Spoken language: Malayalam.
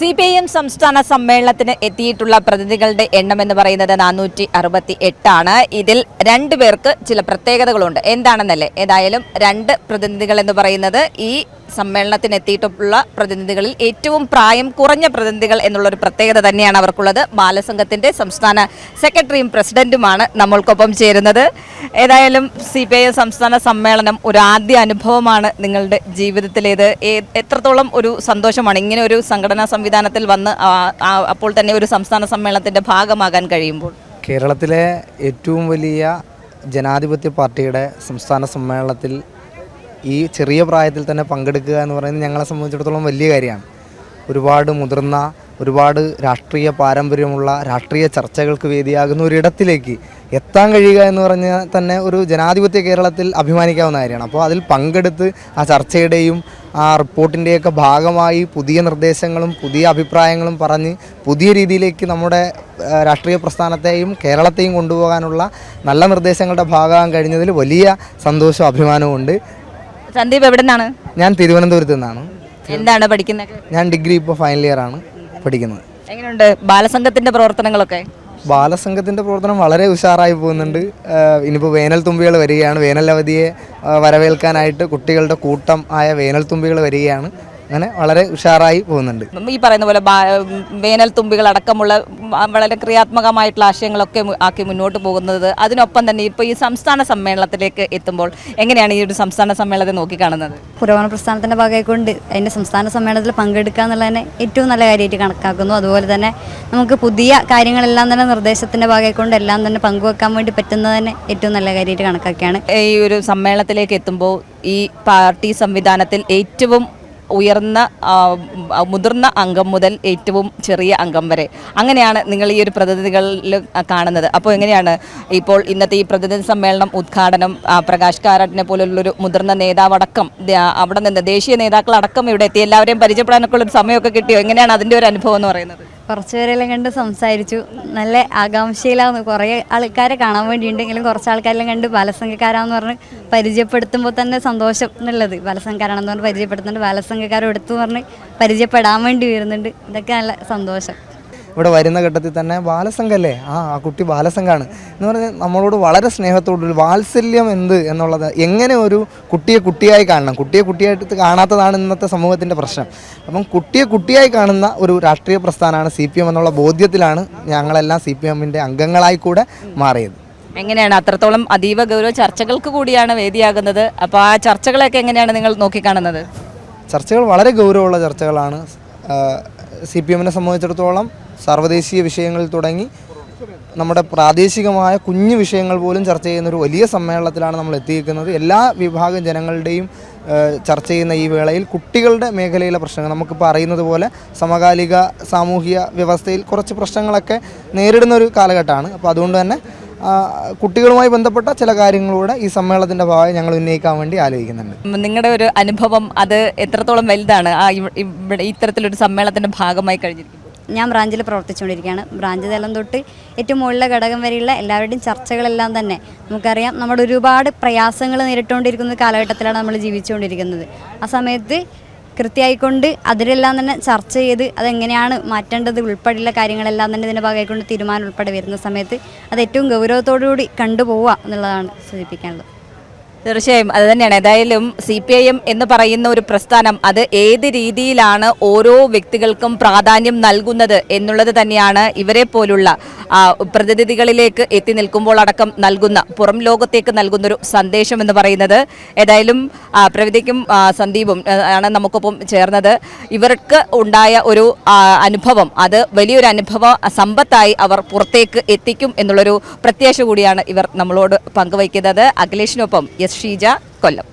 സി പി ഐ എം സംസ്ഥാന സമ്മേളനത്തിന് എത്തിയിട്ടുള്ള പ്രതിനിധികളുടെ എണ്ണം എന്ന് പറയുന്നത് നാനൂറ്റി അറുപത്തി എട്ടാണ് ഇതിൽ രണ്ടു പേർക്ക് ചില പ്രത്യേകതകളുണ്ട്. എന്താണെന്നല്ലേ? ഏതായാലും രണ്ട് പ്രതിനിധികൾ എന്ന് പറയുന്നത് ഈ സമ്മേളനത്തിന് എത്തിയിട്ടുള്ള പ്രതിനിധികളിൽ ഏറ്റവും പ്രായം കുറഞ്ഞ പ്രതിനിധികൾ എന്നുള്ളൊരു പ്രത്യേകത തന്നെയാണ് അവർക്കുള്ളത്. ബാലസംഘത്തിന്റെ സംസ്ഥാന സെക്രട്ടറിയും പ്രസിഡന്റുമാണ് നമ്മൾക്കൊപ്പം ചേരുന്നത്. ഏതായാലും സി പി ഐ സംസ്ഥാന സമ്മേളനം ഒരു ആദ്യ അനുഭവമാണ് നിങ്ങളുടെ ജീവിതത്തിലേത്. എത്രത്തോളം ഒരു സന്തോഷമാണ് ഇങ്ങനെ ഒരു സംഘടനാ സംവിധാനത്തിൽ വന്ന് അപ്പോൾ തന്നെ ഒരു സംസ്ഥാന സമ്മേളനത്തിന്റെ ഭാഗമാകാൻ കഴിയുമ്പോൾ? കേരളത്തിലെ ഏറ്റവും വലിയ ജനാധിപത്യ പാർട്ടിയുടെ സംസ്ഥാന സമ്മേളനത്തിൽ ഈ ചെറിയ പ്രായത്തിൽ തന്നെ പങ്കെടുക്കുക എന്ന് പറയുന്നത് ഞങ്ങളെ സംബന്ധിച്ചിടത്തോളം വലിയ കാര്യമാണ്. ഒരുപാട് മുതിർന്ന ഒരുപാട് രാഷ്ട്രീയ പാരമ്പര്യമുള്ള രാഷ്ട്രീയ ചർച്ചകൾക്ക് വേദിയാകുന്ന ഒരിടത്തിലേക്ക് എത്താൻ കഴിയുക എന്ന് പറഞ്ഞാൽ തന്നെ ഒരു ജനാധിപത്യ കേരളത്തിൽ അഭിമാനിക്കാവുന്ന കാര്യമാണ്. അപ്പോൾ അതിൽ പങ്കെടുത്ത് ആ ചർച്ചയുടെയും ആ റിപ്പോർട്ടിന്റെയൊക്കെ ഭാഗമായി പുതിയ നിർദ്ദേശങ്ങളും പുതിയ അഭിപ്രായങ്ങളും പറഞ്ഞ് പുതിയ രീതിയിലേക്ക് നമ്മുടെ രാഷ്ട്രീയ പ്രസ്ഥാനത്തെയും കേരളത്തെയും കൊണ്ടുപോകാനുള്ള നല്ല നിർദ്ദേശങ്ങളുടെ ഭാഗമാകാൻ കഴിഞ്ഞതിൽ വലിയ സന്തോഷവും അഭിമാനവും ഉണ്ട് സന്ദീപ് എവിടെ നിന്നാണ് ഞാൻ തിരുവനന്തപുരത്ത് നിന്നാണ്. എന്താണ് പഠിക്കുന്നത്? ഞാൻ ഡിഗ്രി ഇപ്പോൾ ഫൈനൽ ഇയർ ആണ് പഠിക്കുന്നത്. എങ്ങനെയുണ്ട് ബാലസംഘത്തിന്റെ പ്രവർത്തനങ്ങളൊക്കെ? ബാലസംഘത്തിന്റെ പ്രവർത്തനം വളരെ ഉഷാറായി പോകുന്നുണ്ട്. ഇനിയിപ്പോൾ വേനൽ തുമ്പികൾ വരികയാണ്. വേനൽ അവധിയെ വരവേൽക്കാനായിട്ട് കുട്ടികളുടെ കൂട്ടം ആയ വേനൽ തുമ്പികൾ വരികയാണ്. അങ്ങനെ വളരെ ഉഷാറായി പോകുന്നുണ്ട്. ഈ പറയുന്ന പോലെ വേനൽ തുമ്പികൾ അടക്കമുള്ള വളരെ ക്രിയാത്മകമായിട്ടുള്ള ആശയങ്ങളൊക്കെ ആക്കി മുന്നോട്ട് പോകുന്നത്. അതിനൊപ്പം തന്നെ ഇപ്പോൾ ഈ സംസ്ഥാന സമ്മേളനത്തിലേക്ക് എത്തുമ്പോൾ എങ്ങനെയാണ് ഈ ഒരു സംസ്ഥാന സമ്മേളനത്തെ നോക്കിക്കാണുന്നത്? പുരോഗമന പ്രസ്ഥാനത്തിന്റെ ഭാഗമായിക്കൊണ്ട് അതിന്റെ സംസ്ഥാന സമ്മേളനത്തിൽ പങ്കെടുക്കുക എന്നുള്ളതിനെ തന്നെ ഏറ്റവും നല്ല കാര്യമായിട്ട് കണക്കാക്കുന്നു. അതുപോലെ തന്നെ നമുക്ക് പുതിയ കാര്യങ്ങളെല്ലാം തന്നെ നിർദ്ദേശത്തിന്റെ ഭാഗമായിക്കൊണ്ട് എല്ലാം തന്നെ പങ്കുവെക്കാൻ വേണ്ടി പറ്റുന്നത് തന്നെ ഏറ്റവും നല്ല കാര്യമായിട്ട് കണക്കാക്കിയാണ് ഈ ഒരു സമ്മേളനത്തിലേക്ക് എത്തുമ്പോൾ ഈ പാർട്ടി സംവിധാനത്തിൽ ഏറ്റവും ഉയർന്ന മുതിർന്ന അംഗം മുതൽ ഏറ്റവും ചെറിയ അംഗം വരെ. അങ്ങനെയാണ് നിങ്ങൾ ഈ ഒരു പ്രതിനിധികളിൽ കാണുന്നത്. അപ്പോൾ എങ്ങനെയാണ് ഇപ്പോൾ ഇന്നത്തെ ഈ പ്രതിനിധി സമ്മേളനം ഉദ്ഘാടനം പ്രകാശ് കാരാട്ടിനെ പോലുള്ളൊരു മുതിർന്ന നേതാവടക്കം അവിടെ നിന്ന് ദേശീയ നേതാക്കളടക്കം ഇവിടെ എത്തി. എല്ലാവരെയും പരിചയപ്പെടാനൊക്കെ ഉള്ളൊരു സമയമൊക്കെ കിട്ടിയോ? എങ്ങനെയാണ് അതിന്റെ ഒരു അനുഭവം എന്ന് പറയുന്നത്? കുറച്ച് പേരെല്ലാം കണ്ട് സംസാരിച്ചു. നല്ല ആകാംക്ഷയിലാവുന്നു. കുറേ ആൾക്കാരെ കാണാൻ വേണ്ടിയിട്ടുണ്ടെങ്കിലും കുറച്ച് ആൾക്കാരെല്ലാം കണ്ട് ബാലസംഘക്കാരാന്ന് പറഞ്ഞ് പരിചയപ്പെടുത്തുമ്പോൾ തന്നെ സന്തോഷം എന്നുള്ളത്. ബാലസംഘക്കാരാണെന്ന് പറഞ്ഞ് പരിചയപ്പെടുത്തുന്നുണ്ട്. ബാലസംഘക്കാരും എടുത്തു പറഞ്ഞ് പരിചയപ്പെടാൻ വേണ്ടി വരുന്നുണ്ട്. ഇതൊക്കെ നല്ല സന്തോഷം. ഇവിടെ വരുന്ന ഘട്ടത്തിൽ തന്നെ ബാലസംഘല്ലേ? ആ ആ കുട്ടി ബാലസംഘാണ്. എന്ന് പറഞ്ഞാൽ നമ്മളോട് വളരെ സ്നേഹത്തോടൊരു വാത്സല്യം എന്ത് എന്നുള്ളത് എങ്ങനെ ഒരു കുട്ടിയെ കുട്ടിയായി കാണണം? കുട്ടിയെ കുട്ടിയായിട്ട് കാണാത്തതാണ് ഇന്നത്തെ സമൂഹത്തിന്റെ പ്രശ്നം. അപ്പം കുട്ടിയെ കുട്ടിയായി കാണുന്ന ഒരു രാഷ്ട്രീയ പ്രസ്ഥാനമാണ് സി പി എം എന്നുള്ള ബോധ്യത്തിലാണ് ഞങ്ങളെല്ലാം സി പി എമ്മിന്റെ അംഗങ്ങളായി കൂടെ മാറിയത്. എങ്ങനെയാണ്? അത്രത്തോളം അതീവ ഗൗരവ ചർച്ചകൾക്ക് കൂടിയാണ് വേദിയാകുന്നത്. അപ്പോൾ ആ ചർച്ചകളൊക്കെ എങ്ങനെയാണ് നിങ്ങൾ നോക്കിക്കാണുന്നത്? ചർച്ചകൾ വളരെ ഗൗരവമുള്ള ചർച്ചകളാണ് സി പി എമ്മിനെ സംബന്ധിച്ചിടത്തോളം സർവദേശീയ വിഷയങ്ങളിൽ തുടങ്ങി നമ്മുടെ പ്രാദേശികമായ കുഞ്ഞു വിഷയങ്ങൾ പോലും ചർച്ച ചെയ്യുന്ന ഒരു വലിയ സമ്മേളനത്തിലാണ് നമ്മൾ എത്തിയിരിക്കുന്നത്. എല്ലാ വിഭാഗം ജനങ്ങളുടെയും ചർച്ച ചെയ്യുന്ന ഈ വേളയിൽ കുട്ടികളുടെ മേഖലയിലെ പ്രശ്നങ്ങൾ നമുക്കിപ്പോൾ അറിയുന്നത് പോലെ സമകാലിക സാമൂഹിക വ്യവസ്ഥയിൽ കുറച്ച് പ്രശ്നങ്ങളൊക്കെ നേരിടുന്ന ഒരു കാലഘട്ടമാണ്. അപ്പോൾ അതുകൊണ്ട് തന്നെ കുട്ടികളുമായി ബന്ധപ്പെട്ട ചില കാര്യങ്ങളൂടെ ഈ സമ്മേളനത്തിന്റെ ഭാഗമായി ഞങ്ങൾ ഉന്നയിക്കാൻ വേണ്ടി ആലോചിക്കുന്നുണ്ട്. നിങ്ങളുടെ ഒരു അനുഭവം അത് എത്രത്തോളം വലുതാണ്? ഇത്തരത്തിലൊരു സമ്മേളനത്തിന്റെ ഭാഗമായി കഴിഞ്ഞിരിക്കുന്നത് ഞാൻ ബ്രാഞ്ചിൽ പ്രവർത്തിച്ചുകൊണ്ടിരിക്കുകയാണ്. ബ്രാഞ്ച് തലം തൊട്ട് ഏറ്റവും മുകളിലെ ഘടകം വരെയുള്ള എല്ലാവരുടെയും ചർച്ചകളെല്ലാം തന്നെ നമുക്കറിയാം. നമ്മൾ ഒരുപാട് പ്രയാസങ്ങൾ നേരിട്ടുകൊണ്ടിരിക്കുന്ന കാലഘട്ടത്തിലാണ് നമ്മൾ ജീവിച്ചുകൊണ്ടിരിക്കുന്നത്. ആ സമയത്ത് കൃത്യമായിക്കൊണ്ട് അതിലെല്ലാം തന്നെ ചർച്ച ചെയ്ത് അതെങ്ങനെയാണ് മാറ്റേണ്ടത് ഉൾപ്പെടെയുള്ള കാര്യങ്ങളെല്ലാം തന്നെ ഇതിന്റെ ഭാഗമായിക്കൊണ്ട് തീരുമാനം ഉൾപ്പെടെ വരുന്ന സമയത്ത് അത് ഏറ്റവും ഗൗരവത്തോടു കൂടി കണ്ടുപോവുക എന്നുള്ളതാണ് സൂചിപ്പിക്കാനുള്ളത്. തീർച്ചയായും അത് തന്നെയാണ്. ഏതായാലും സി പി ഐ എം എന്ന് പറയുന്ന ഒരു പ്രസ്ഥാനം അത് ഏത് രീതിയിലാണ് ഓരോ വ്യക്തികൾക്കും പ്രാധാന്യം നൽകുന്നത് എന്നുള്ളത് തന്നെയാണ് ഇവരെ പോലുള്ള പ്രതിനിധികളിലേക്ക് എത്തി നിൽക്കുമ്പോൾ അടക്കം നൽകുന്ന പുറം ലോകത്തേക്ക് നൽകുന്ന ഒരു സന്ദേശം എന്ന് പറയുന്നത്. ഏതായാലും പ്രവിധിക്കും സന്ദീപും ആണ് നമുക്കൊപ്പം ചേർന്നത്. ഇവർക്ക് ഉണ്ടായ ഒരു അനുഭവം അത് വലിയൊരു അനുഭവ സമ്പത്തായി അവർ പുറത്തേക്ക് എത്തിക്കും എന്നുള്ളൊരു പ്രത്യാശ കൂടിയാണ് ഇവർ നമ്മളോട് പങ്കുവയ്ക്കുന്നത്. അഖിലേഷിനൊപ്പം ഷീജ കൊല്ലം.